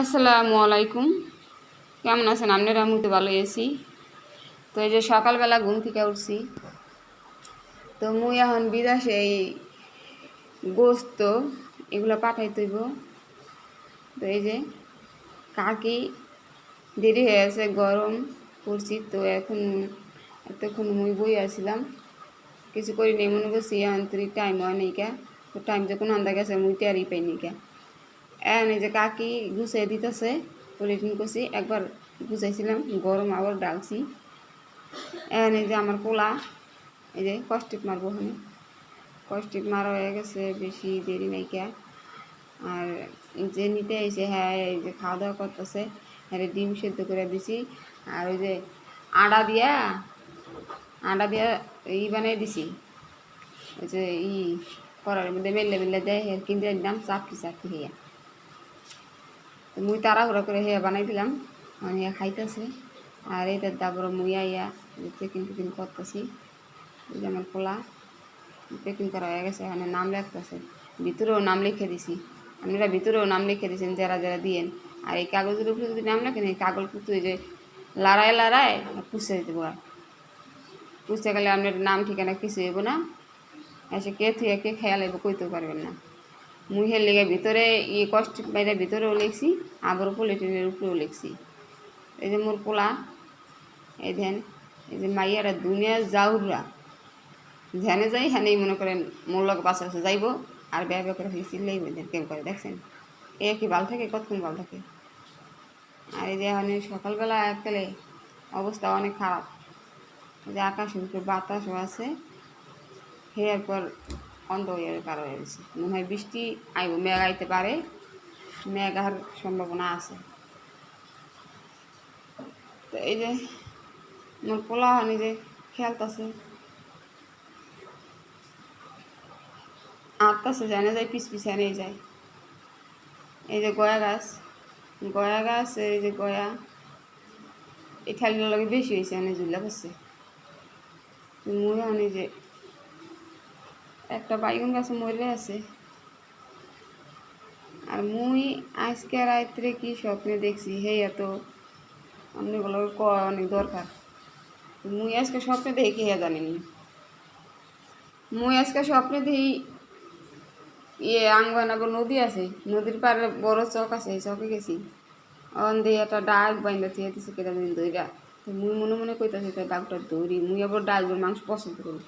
আসসালামু আলাইকুম। কেমন আছেন? আপনারা আমি তো ভালো আছি। তো এই যে সকালবেলা ঘুম থেকে উঠছি, তো মুই এখন বিদেশে এই গোস্ত এগুলো পাঠাই তৈব। তো এই যে কাকি দেরি হয়ে আছে, গরম পড়ছি, তো এখন এতক্ষণ মুই বই আসছিলাম কিছু করি নেই মনে করছি এখন তুই টাইম হয় নাই কা। তো টাইম যখন আন্দা গেছে মুই টেয়ারই পাইনি কা। এখন এই যে কাকি গুছাই দিতেছে পলিথিন করছি একবার গুছাইছিলাম গরম আবার ডালছি এখন এই যে আমার পোলা, এই যে কষ্টিক মারবো ওখানে কষ্টিক মারা হয়ে গেছে, বেশি দেরি নাই কা। আর যে নিতে এসে হ্যাঁ এই যে খাওয়া দাওয়া করতেছে হ্যাঁ ডিম সেদ্ধ করে দিছি। আর ওই যে আটা দিয়া আটা দিয়া ই বানাই দিছি। ওই যে ই করার মধ্যে মেলে মেলে দেয় হের কিনতে দিলাম চাপটি চাপটি হইয়া। মুই তাড়াহুড়া করে হেয়া বানাই দিলাম। মানে খাইতেছে। আর এটা তারপরে মুই আইয়া পেকিং টেকিং করতেছি, এই যে আমার পোলা পেকিং করা হয়ে গেছে, এখানে নাম লেখতেছে। ভিতরেও নাম লিখে দিছি। আপনারা ভিতরেও নাম লিখে দিয়েছেন যারা যারা দিয়েন। আর এই কাগজের উপরে যদি নাম লেখেন, এই কাগজ পুতুই যে লড়াই লড়াই পুষে দিতে আর পুষতে গেলে আপনার নাম ঠিকানা কিছু হইব না। এসে কে থুয়ে কে খেয়াল হইব কইতেও পারবেন না। মুই হের লেগে ভিতরে ই কষ্ট বাইরে ভিতরেও লিখছি আবার পলিটিনের উপরেও লিখছি এই যে মোর পোলা, এই ধ্যান, এই যে মাইয়ারা দুনিয়া যাউরা ধ্যানে যাই হ্যানেই মনে করেন মোর লোক বাসা বাসা যাইব, আর ব্যয় ব্যয় করে চিল্লাই বেঁধে কেউ করে, দেখছেন? এ কি ভালো থাকে, কতক্ষণ ভালো থাকে? আর এই যে এই সকালবেলা এককালে অবস্থা অনেক খারাপ। যে উপরে বাতাসও আছে হেয়ার পর অন্ধ হয়ে পার হয়ে গেছে। মনে হয় বৃষ্টি আইব, মেঘ আইতে পারে। মেঘ আর সম্ভাবনা আছে। তো এই যে মোর পোলা হনি যে খেলতেছে। আটটাছে যায় না, যায় পিস পিছিয়ে নিয়ে যায়। এই যে গয়া গাছ গয়া গাছ, এই যে গয়া। এই ঠালিগুলো লাগে বেশি হয়েছে অনেক ঝুলা পাচ্ছে মুই অনেক যে একটা বাইগুন গাছ মরে আছে। আর মুই আজকে রাত্রে কি স্বপ্নে দেখছি, হে এত অনেকগুলো ক অনেক দরকার। মুই আজকে স্বপ্নে দেখি কি হে জানিনি। মুই আজকে স্বপ্নে দেখি ইয়ে আঙ্গনাগর নদী আছে, নদীর পাড়ে বড় চক আছে, এই চকে গেছি। অন দিয়ে একটা ডাক বাইন্দা থিয়ে দিছে কেটা দিন দইরা তো মুই মনে মনে কইতাছি, তো ডাকটা দৌড়ি মুই আবার ডাকের মাংস পছন্দ করি।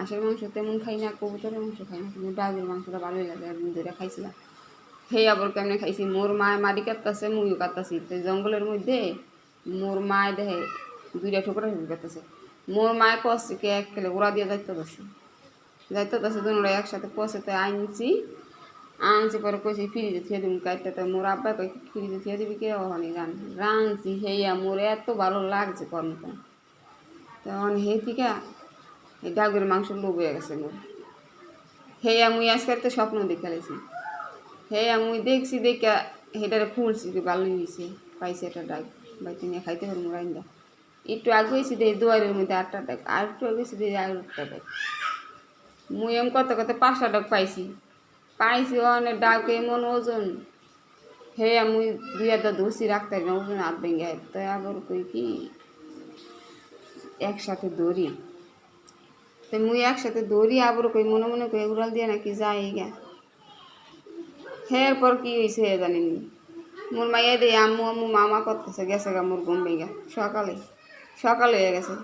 আঁশের মাংস তেমন খাই না, কবুতরের মাংস খাই না, কিন্তু ডাকের মাংসটা ভালোই লাগে মুই দইরা খাইছিলাম। সেই আবার কেমনে খাইছি, মোর মায় মারি কাটতেছে মুইও কাটতাছি, তো জঙ্গলের মধ্যে মোর মায় দেখে দুইটা ঠোকরা ঠুকরি কাটতেছে। মোর মায় কষছে কে এক খেলে, ওরা দিয়ে যাইতে দছে যাইতে দছে দুনোরা একসাথে কষেতে আনছি আনছি পরে কইছি, ফ্রিজে থিয়ে দিবি কাটতে তো মোর আব্বা কই ফ্রিজে থিয়ে দিবি কে? ওখানে গান রাঁধছি হেয়া মোর এত ভালো লাগছে কর্মটা। তখন হে থেকে ডাগুর মাংস লোভ হয়ে গেছে মোর হেয়া মুই আজকে একটা স্বপ্ন দেখালেছি হেয়া মুই দেখছি দেখা হেটারে খুলছি যে ভালো হয়েছে পাইছে একটা ডাক বাইতে নিয়ে খাইতে পারব রাইন্দা একটু আগে হয়েছি দুয়ারের মধ্যে আটটা ডাক, আর একটু আগে হয়েছি দে আর একটা ডাক। মুই এম কত কত পাঁচটা ডাক পাইছি। পাইছি অনেক ডাক, এমন ওজন। হে মুই দুই হাজার ধরছি, রাখতে না, ওজন হাত ভেঙে তাই আবার কই কি? একসাথে দৌড়ি তো মুই একসাথে দৌড়ি আবার কই, মনে মনে কই উড়াল দিয়ে নাকি যাই গা। হের পর কি হয়েছে জানিনি মোর মাইয়া দিয়ে আম্মু আম্মু মামা করতেছে, গেছে গা মোর গম্বে গা। সকালে সকালে হয়ে গেছে।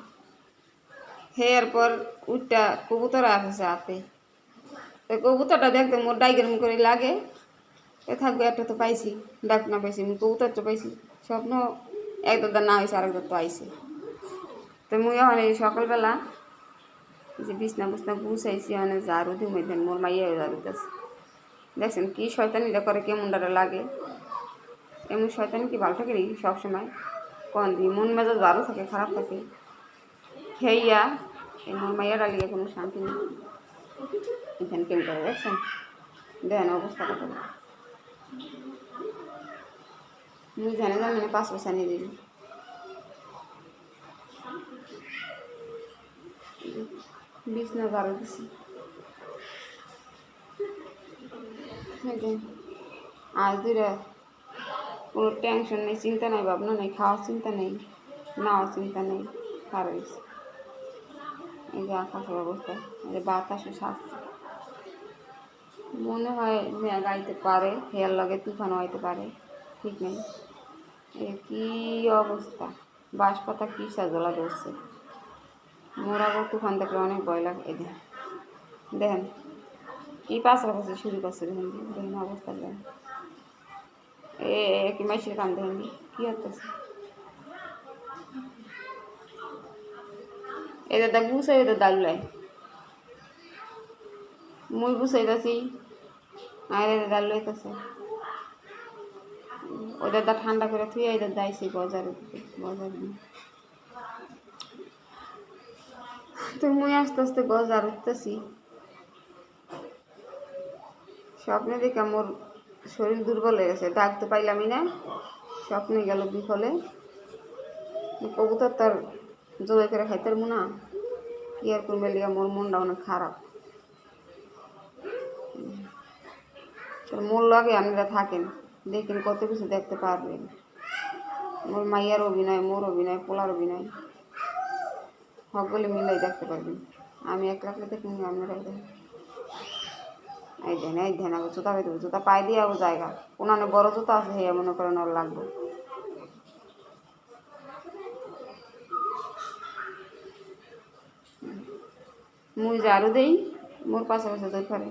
হের পর উঠটা কবুতর আসছে হাতে। তো কবুতরটা দেখতে মোর ডাইগের মুখ করে লাগে। এ থাকবে একটা তো পাইছি, ডাক না পাইছি, মুই কবুতর তো পাইছি। স্বপ্ন, এক দাদা না হয়েছে আরেক দাদা আইছে। তো মুই এখন এই সকালবেলা যে বিছনা বুছনা গুছাইছি অনেক ঝাড়ু দিই মধ্যে মোর মাইয়া ঝাড়ু দিতেছে দেখছেন কি শয়তানিটা করে, কেমন ডাটা লাগে। এমন শয়তানি কি ভালো থাকে নাকি সবসময়? কন দিই মন মেজাজ ভালো থাকে, খারাপ থাকে। হেইয়া, এই মোর মাইয়া ডালিয়ে কোনো শান্তি নেই। এখানে কেমন করে দেখছেন? দেন অবস্থা কত। মুই জানে জানি না পাঁচ পয়সা নিয়ে দিবি বিছনা বারো দিছি। আজ দুইটা কোনো টেনশন নেই, চিন্তা নেই, ভাবনা নেই, খাওয়ার চিন্তা নেই, নাওয়ার চিন্তা নেই, খারাপ। এই যে আকাশের অবস্থা, এই যে বাতাসও সাজছে মনে হয় মেয়া গাইতে পারে, হেয়ার লগে তুফান হইতে পারে, ঠিক নেই। এ কি অবস্থা বাঁশ পাতা কি সাজলা ধরছে? মোরাগো তুফান দেখলে অনেক ভয় লাগে, এই দেখেন। কি পাশা পাশে শুরু করছে, দেখেন দেখেন অবস্থা, দেখেন। এ কি মাইসের কাম দেখেন, কি হতেছে এদের দেখ, গুছাই এদের দালুলাই মুই গুছাইতেছি আর এদের দাল লইতেছে ওদের দা ঠান্ডা করে থুয়ে এদের দাইছি বাজারে দিতে বাজারে দিয়ে তো মুই আস্তে আস্তে গজার উঠতেছি। স্বপ্নে দেখে মোর শরীর দুর্বল হয়ে গেছে, ডাক তো পাইলামই না। স্বপ্নে গেল বিফলে। কবুতর তার জোরে করে খাইতে পারব না। কি আর করবে লিগা, মোর মনটা অনেক খারাপ। তোর মোর লগে আপনারা থাকেন, দেখেন কত কিছু দেখতে পারবেন। মোর মাইয়ার অভিনয়, মোর অভিনয়, পোলার অভিনয়। সকলে মিলাই দেখতে পারবেন। আমি একলা একলা দেখুন আপনারাও দেখেন। এই দেন এই দেন, আবার জুতা পেতে জুতা পায়ে দিয়ে আবার জায়গা। ওনানে বড় জুতা আছে হে মনে করেন ওর লাগবে। মুই ঝাড়ু দেই, মোর পাশে পাশে দই পারে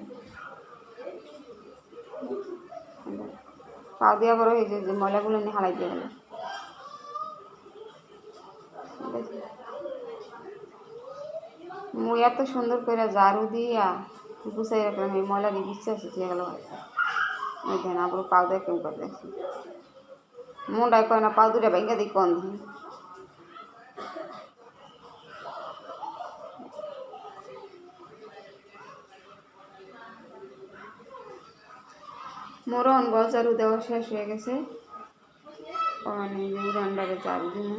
পা দিয়া বড় হয়েছে, যে ময়লাগুলো নিয়ে হালাই দিয়ে গেল। মুই এত সুন্দর করে ঝাড়ু দিয়া গুছাই রাখলাম, এই ময়লা দিয়ে বিশ্বাস হয়ে গেল ওই দেন আবার পাও দিয়ে কেমন করে দেখছি মুন্ডায় কয় না পাও দুটা ভেঙে দিই কন দিই মরণ গছ ঝাড়ু দেওয়া শেষ হয়ে গেছে। যে উড়ানটারে ঝাড়ু দিন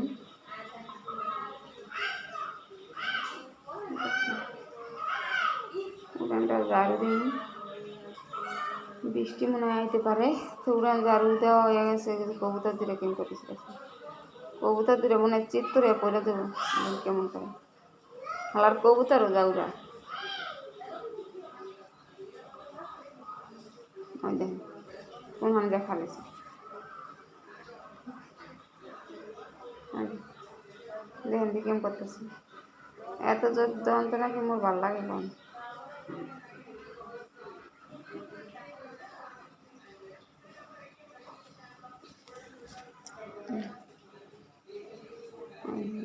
ঝাড়ু দিন বৃষ্টি মনে হয় আইতে পারে। তো উড়ান ঝাড়ু দেওয়া হয়ে গেছে কবুতর দিলে কেমন করেছিল কবুতর দিলে মনে হয় চিত্তরে পরে দেবো। কেমন করে? হালার কবুতরও যাউরা ওই দেখেন দেখা দেখেন দেখি করতেছে। এত জোর যন্ত্রণা কি মোর ভালো লাগে কম।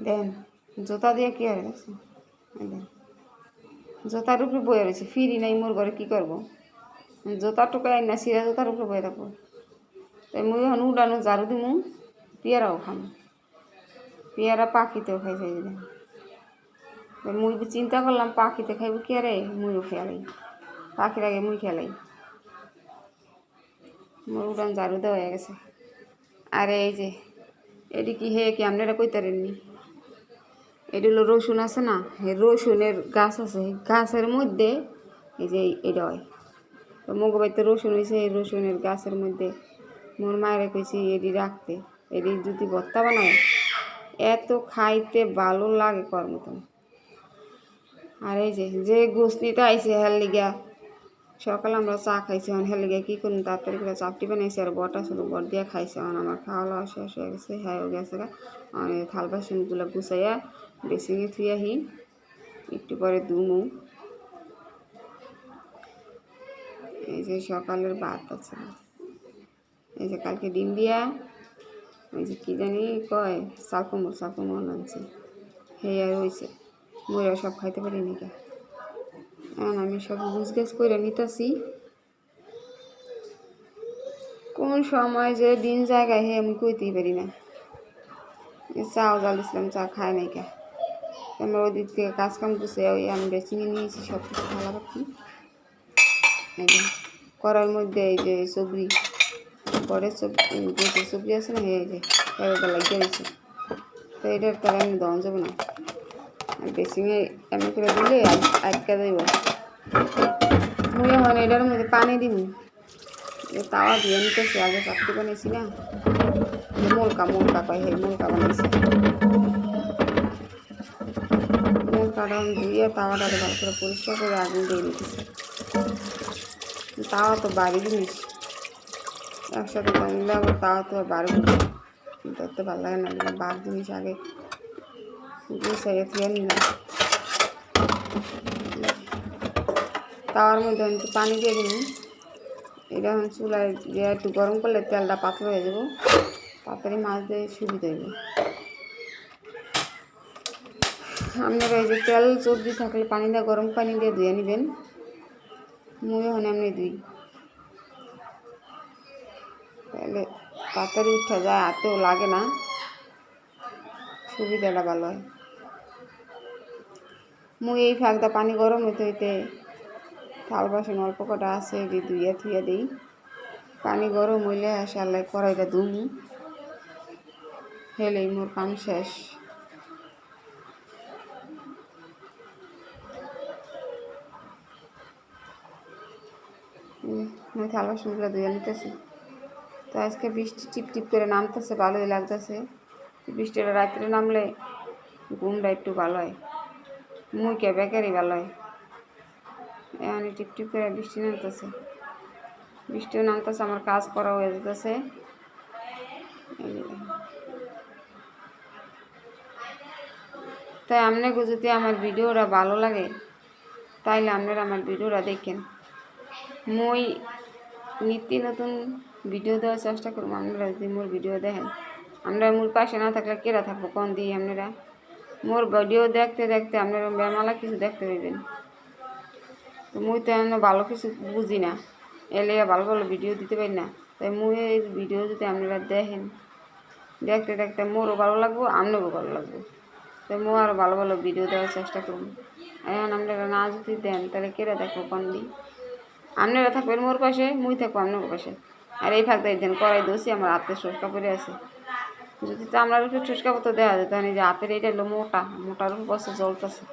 দেন, জুতা দিয়ে কি আর দেখছেন এই দেন, জুতার উপরে বয়ে রয়েছে, ফিরি নাই মোর ঘরে, কি করব? জোতা টোকাই না, সিরা জোতার উপরে বয়ে থাকব। তাই মুই এখন উড়ানো ঝাড়ু দিমু, পেয়ারাও খাম। পেয়ারা পাখিতেও খাই যাই দেন। মুই চিন্তা করলাম, পাখিতে খাইব কে রে মুইও খেলাই পাখির আগে মুই খেলাই মোর উড়ান ঝাড়ু দেওয়া হয়ে গেছে। আরে এই যে এটি কি হে কি আপনারা কইতারেননি? এটি হলো রসুন আছে না? রসুনের গাছ আছে। গাছের মধ্যে এই যে এটা হয়। তো মগ বাড়িতে রসুন হয়েছে এই রসুনের গাছের মধ্যে মোর মায়ের কইছি এটি রাখতে। এটি যদি ভর্তা বানায়, এত খাইতে ভালো লাগে কর মতন। আর এই যে যে গোস নিতে আইসে হেল লিগা সকালে আমরা চা খাইছি, এখন হেল লিগা কী করুন তাড়াতাড়ি করে চাপটি বানাইছি আর বটা ছিল বট দিয়ে খাইছে। এখন আমার খাওয়া দাওয়া শেষ হয়ে গেছে হ্যাঁ গেছে গা। থাল বাসনগুলো গুছাইয়া বেসিংয়ে থুই আহি একটু পরে দুমু এই যে সকালের ভাত আছে। এই যে কালকে ডিম দিয়া ওই যে কী জানি কয় সালকুমোর সালকুমোর আনছে। হে আর হয়েছে ময়রা সব খাইতে পারি নাকি এখন আমি সব গুছগাছ করে নিতেছি। কোন সময় যে দিন জায়গায় হে, আমি কইতেই পারি না। চাও জাল দিছিলাম, চা খায় নাই কে? আমরা ওই দিক থেকে কাজ কাম গুছে ওই আমি বেশি নিয়ে নিয়েছি সব কিছু ভালো পাচ্ছি করার মধ্যে এই যে সবরি পরে সব যে সবজি আছে না, এই যে এবার লাগিয়ে তো এটার তারা আমি দম যাব না। আর বেসিংয়ে এমনি করে দিলে আটকা যাইব মুই এখন এটার মধ্যে পানি দিব তাওয়া দিয়ে নিতেছি, আগে চাকরি বানিয়েছি না। মোলকা মোলকা কয় হে, মোলকা বানাইছি। মোলকাটা আমি ধুয়ে তাওয়াটাকে ভালো করে পরিষ্কার করে আগুন দিয়ে নিতেছি তাওয়া তো বাড়ি জিনিস। একসাথে টানলে আবার তাওয়া তো বাড়ি ধরতে ভালো লাগে না বার জিনিস আগে গুছাইয়ে ধুয়ে নিলাম তাওয়ার মধ্যে একটু পানি দিয়ে দিলাম এটা এখন চুলায় দিয়ে একটু গরম করলে তেলটা পাতলা হয়ে যাব তাড়াতাড়ি মাছ দিয়ে সুবিধা হইব আপনারা এই যে তেল চর্বি থাকলে পানি দিয়ে গরম পানি দিয়ে ধুয়ে নেবেন মুই এখন এমনি দুই তাহলে তাড়াতাড়ি উঠা যায় হাতেও লাগে না সুবিধাটা ভালো হয় মুই এই ফাঁকটা পানি গরম হইতে হইতে থাল বাসন অল্প কটা আছে এটি ধুইয়া থুইয়া দিই। পানি গরম হইলে আসাল্লাই কড়াইটা ধুম। হেলেই মোর কাম শেষ। মুই থাল বাসনগুলো ধুয়ে নিতেছি। তো আজকে বৃষ্টি টিপ টিপ করে নামতেছে, ভালোই লাগতেছে। বৃষ্টিটা রাত্রে নামলে ঘুমটা একটু ভালো হয়। মুইকে বেকারই ভালো হয় এখন টিপ টিপ করে বৃষ্টি নামতেছে। বৃষ্টিও নামতেছে, আমার কাজ করা হয়ে যেতেছে। তাই আপনাকে যদি আমার ভিডিওটা ভালো লাগে, তাইলে আপনারা আমার ভিডিওটা দেখেন। মই নিত্য নতুন ভিডিও দেওয়ার চেষ্টা করব আপনারা যদি মোর ভিডিও দেখেন। আমরা মোর পাশে না থাকলে কেরা থাকব, কোন দিয়ে আপনারা মোর ভিডিও দেখতে দেখতে আপনারা বেমালা কিছু দেখতে পাইবেন তো মুই তো এমন ভালো কিছু বুঝি না। এলে ভালো ভালো ভিডিও দিতে পারি না। তাই মুই এই ভিডিও যদি আপনারা দেখেন, দেখতে দেখতে মোরও ভালো লাগবো, আপনারও ভালো লাগবে। তাই মো আরও ভালো ভালো ভিডিও দেওয়ার চেষ্টা করব। এখন আপনারা না যদি দেন, তাহলে কেরা কোন দিই আপনারা থাকবেন মোর পাশে, মুই থাকব আপনার পাশে। আর এই ফাঁকটা দেন করাই দোষী আমার আত্মীয় সস্কা পরে আছে। যদি আমার উপরে ঠুসকা পত্র দেওয়া যেত তাহলে যে হাতের এটা হলো মোটা মোটার উপর বসে জ্বলতেছে।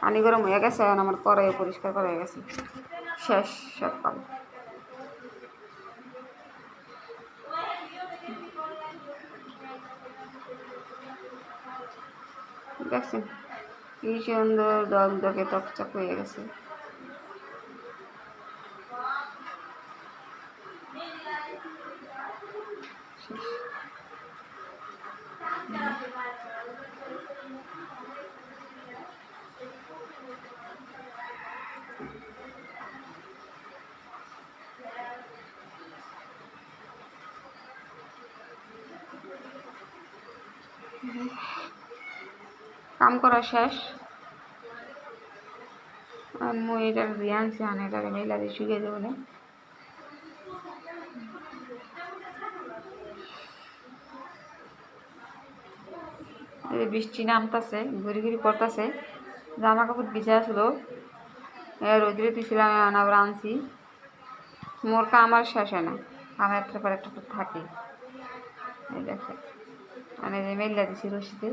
পানি গরম হয়ে গেছে, এখন আমার কড়াই পরিষ্কার করা হয়ে গেছে। শেষ সব কাম দেখছেন? কি সুন্দর দগ দগে তকচক হয়ে গেছে। কাম করা শেষ। মই এটার দিয়ে আনছি আনে এটাকে মেলা দিয়ে শুকিয়ে দেবো যে বৃষ্টি নামতাছে, ঘুরি ঘুরি পড়তাছে জামা কাপড় ভিজে আসলো। রোদ্রে দিছিলাম আনাবার আনছি। মোর আমার শেষ হয় না। আমার একটা পর একটা থাকে। এই দেখে। মানে যে মেলা দিছি রশিতে।